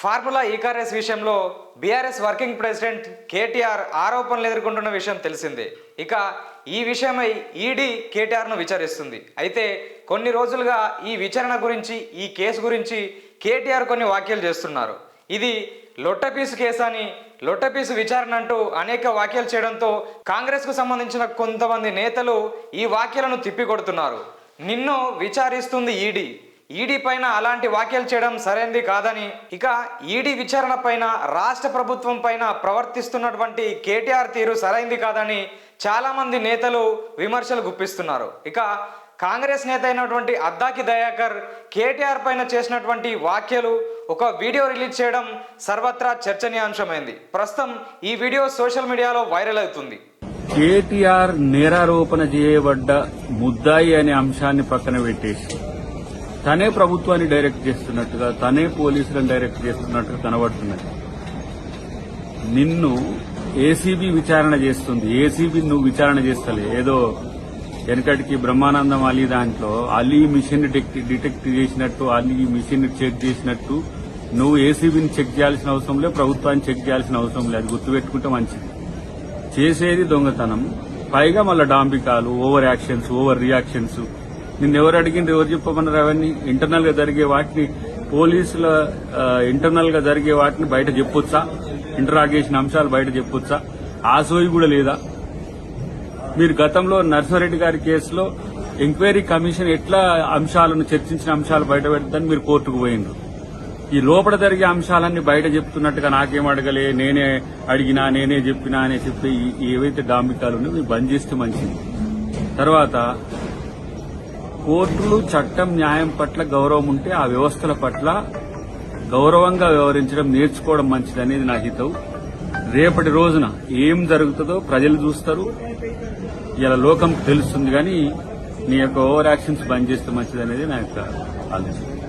Formula ఈకార్ఎస్ విషయంలో BRS working president KTR ఆరోపణలు ఎదుర్కొంటున్న విషయం తెలిసిందే. ఇక ఈ విషయమై ఈడీ కేటీఆర్ను విచారిస్తుంది. అయితే కొన్ని రోజులుగా ఈ విచారణ గురించి ఈ కేసు గురించి కేటీఆర్ కొన్ని వ్యాఖ్యలు చేస్తున్నారు. ఇది లొట్టపీసు కేసు అని లొట్టపీసు విచారణ అంటూ అనేక వ్యాఖ్యలు చేయడంతో కాంగ్రెస్కు సంబంధించిన కొంతమంది నేతలు ఈ వ్యాఖ్యలను తిప్పికొడుతున్నారు. నిన్ను విచారిస్తుంది ఈడీ. ఈడీ పైన అలాంటి వ్యాఖ్యలు చేయడం సరైనది కాదని ఇక ఈడీ విచారణ పైన రాష్ట్ర ప్రభుత్వం పైన ప్రవర్తిస్తున్నటువంటి కేటీఆర్ తీరు సరైంది కాదని చాలా మంది నేతలు విమర్శలు గుప్పిస్తున్నారు. ఇక కాంగ్రెస్ నేత అయినటువంటి అద్దాకి దయాకర్ కేటీఆర్ పైన చేసినటువంటి వ్యాఖ్యలు ఒక వీడియో రిలీజ్ చేయడం సర్వత్రా చర్చనీయాంశమైంది. ప్రస్తుతం ఈ వీడియో సోషల్ మీడియాలో వైరల్ అవుతుంది. కేటీఆర్ నేరారోపణ చేయబడ్డ ముద్దాయి అనే అంశాన్ని పక్కన పెట్టేసి తనే ప్రభుత్వాన్ని డైరెక్ట్ చేస్తున్నట్టుగా తనే పోలీసులను డైరెక్ట్ చేస్తున్నట్టుగా కనబడుతున్నది. నిన్ను ఏసీబీ విచారణ చేస్తుంది. ఏసీబీ నువ్వు విచారణ చేస్తలే. ఏదో వెనకటికి బ్రహ్మానందం అలీ దాంట్లో అలీ మిషన్ డిటెక్ట్ చేసినట్టు అలీ మిషన్ చెక్ చేసినట్టు నువ్వు ఏసీబీని చెక్ చేయాల్సిన అవసరం లేదు ప్రభుత్వాన్ని చెక్ చేయాల్సిన అవసరం లేదు. గుర్తుపెట్టుకుంటే మంచిది. చేసేది దొంగతనం. పైగా మళ్ళీ డాంబికాలు ఓవర్ యాక్షన్స్ ఓవర్ రియాక్షన్స్. నిన్న ఎవరు అడిగింది ఎవరు చెప్పమన్నారు అవన్నీ? ఇంటర్నల్గా జరిగే వాటిని పోలీసుల ఇంటర్నల్గా జరిగే వాటిని బయట చెప్పొచ్చా? ఇంటరాగేషన్ అంశాలు బయట చెప్పొచ్చా? ఆ సోయి కూడా లేదా? మీరు గతంలో నర్సారెడ్డి గారి కేసులో ఎంక్వైరీ కమిషన్ ఎట్లా అంశాలను చర్చించిన అంశాలు బయట పెడతాని మీరు కోర్టుకు పోయిండ్రు. ఈ లోపల జరిగే అంశాలన్నీ బయట చెప్తున్నట్టుగా నాకేం అడగలే నేనే అడిగినా నేనే చెప్పినా అని చెప్పి ఏవైతే డాంబికాలు ఉన్నాయో మీరు బంద్ చేస్తే మంచిది. తర్వాత కోర్టులు చట్టం న్యాయం పట్ల గౌరవం ఉంటే ఆ వ్యవస్థల పట్ల గౌరవంగా వ్యవహరించడం నేర్చుకోవడం మంచిది అనేది నా హితవు. రేపటి రోజున ఏం జరుగుతుందో ప్రజలు చూస్తారు. ఇలా లోకం తెలుస్తుంది కానీ నీ యొక్క ఓవర్ యాక్షన్స్ బంద్ చేస్తే మంచిది అనేది నా యొక్క ఆలోచన.